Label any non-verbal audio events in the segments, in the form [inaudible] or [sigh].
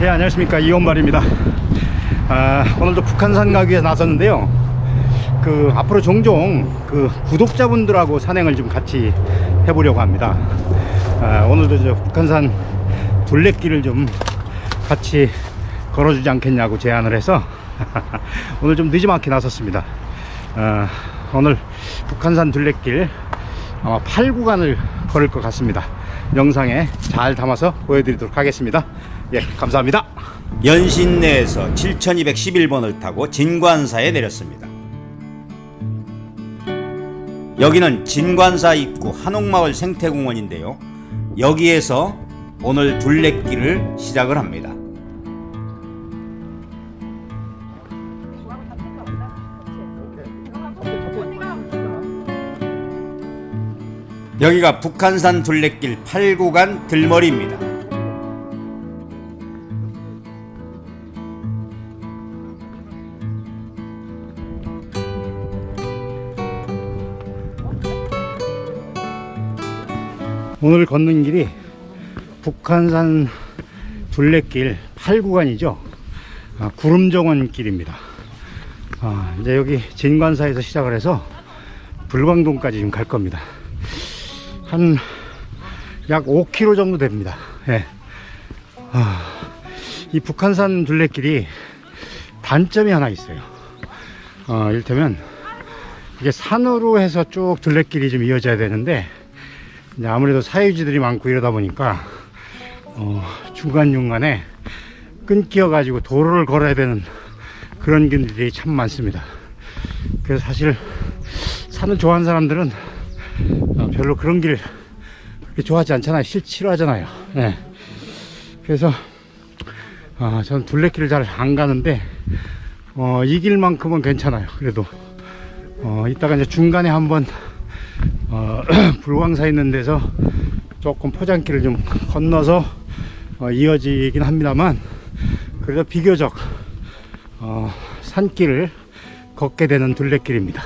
예, 안녕하십니까. 이원발입니다. 아, 오늘도 북한산 가기 위해서 나섰는데요. 그, 앞으로 종종 그 구독자분들하고 산행을 좀 같이 해보려고 합니다. 아, 오늘도 저 북한산 둘레길을 좀 같이 걸어주지 않겠냐고 제안을 해서 [laughs] 오늘 좀 늦지막히 나섰습니다. 아, 오늘 북한산 둘레길 아마 8구간을 걸을 것 같습니다. 영상에 잘 담아서 보여드리도록 하겠습니다. 예, 감사합니다. 연신내에서 7211번을 타고 진관사에 내렸습니다. 여기는 진관사 입구 한옥마을 생태공원인데요. 여기에서 오늘 둘레길을 시작을 합니다. 여기가 북한산 둘레길 8구간 들머리입니다. 오늘 걷는 길이 북한산 둘레길 8구간이죠. 아, 구름정원 길입니다. 아, 이제 여기 진관사에서 시작을 해서 불광동까지 좀갈 겁니다. 한 약 5km 정도 됩니다. 예. 아, 이 북한산 둘레길이 단점이 하나 있어요. 어, 이를테면 이게 산으로 해서 쭉 둘레길이 좀 이어져야 되는데 아무래도 사유지들이 많고 이러다 보니까 어, 중간중간에 끊겨 가지고 도로를 걸어야 되는 그런 길들이 참 많습니다. 그래서 사실 산을 좋아하는 사람들은 어, 별로 그런 길 그렇게 좋아하지 않잖아요. 싫, 싫어하잖아요. 네. 그래서 어, 저는 둘레길을 잘 안 가는데 어, 이 길만큼은 괜찮아요. 그래도 어, 이따가 이제 중간에 한번 어, [clears throat] 불광사 있는 데서 조금 포장길을 좀 건너서 어, 이어지긴 합니다만 그래도 비교적 어, 산길을 걷게 되는 둘레길입니다.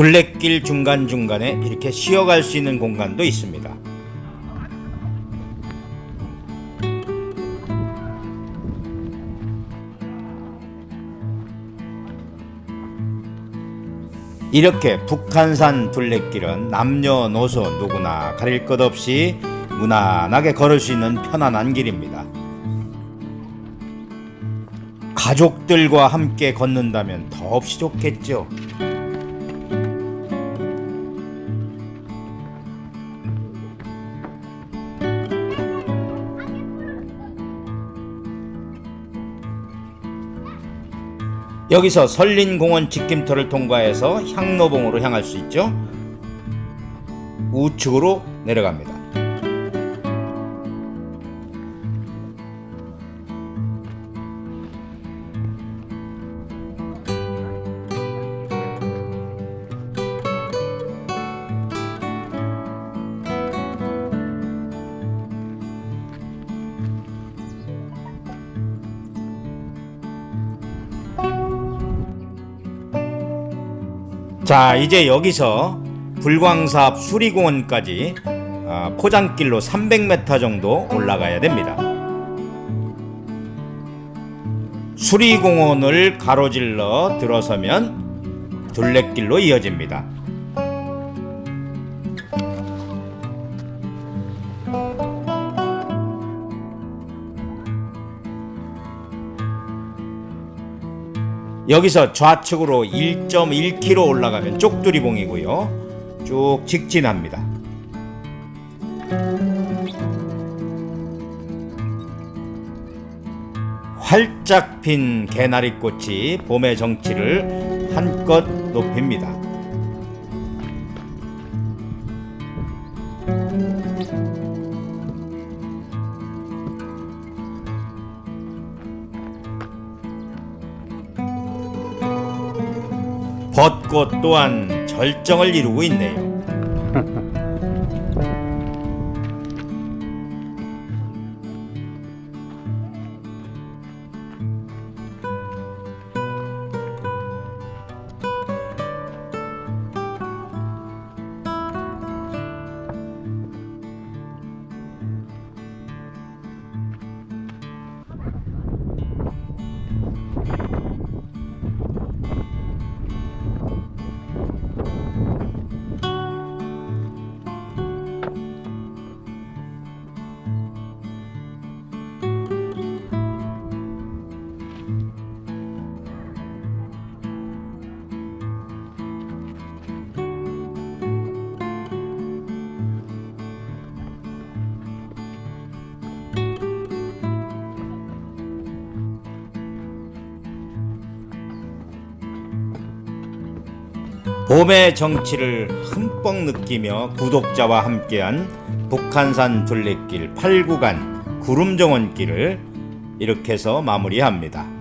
둘레길 중간중간에 이렇게 쉬어갈 수 있는 공간도 있습니다. 이렇게 북한산 둘레길은 남녀노소 누구나 가릴 것 없이 무난하게 걸을 수 있는 편안한 길입니다. 가족들과 함께 걷는다면 더없이 좋겠죠. 여기서 설린공원 직김터를 통과해서 향로봉으로 향할 수 있죠. 우측으로 내려갑니다. 자, 이제 여기서 불광사 앞 수리공원까지 아, 포장길로 300m 정도 올라가야 됩니다. 수리공원을 가로질러 들어서면 둘레길로 이어집니다. 여기서 좌측으로 1.1km 올라가면 쪽두리봉이고요. 쭉 직진합니다. 활짝 핀 개나리꽃이 봄의 정취를 한껏 높입니다. 벚꽃 또한 절정을 이루고 있네요. [laughs] 봄의 정취를 흠뻑 느끼며 구독자와 함께한 북한산 둘레길 8구간 구름정원길을 이렇게 해서 마무리합니다.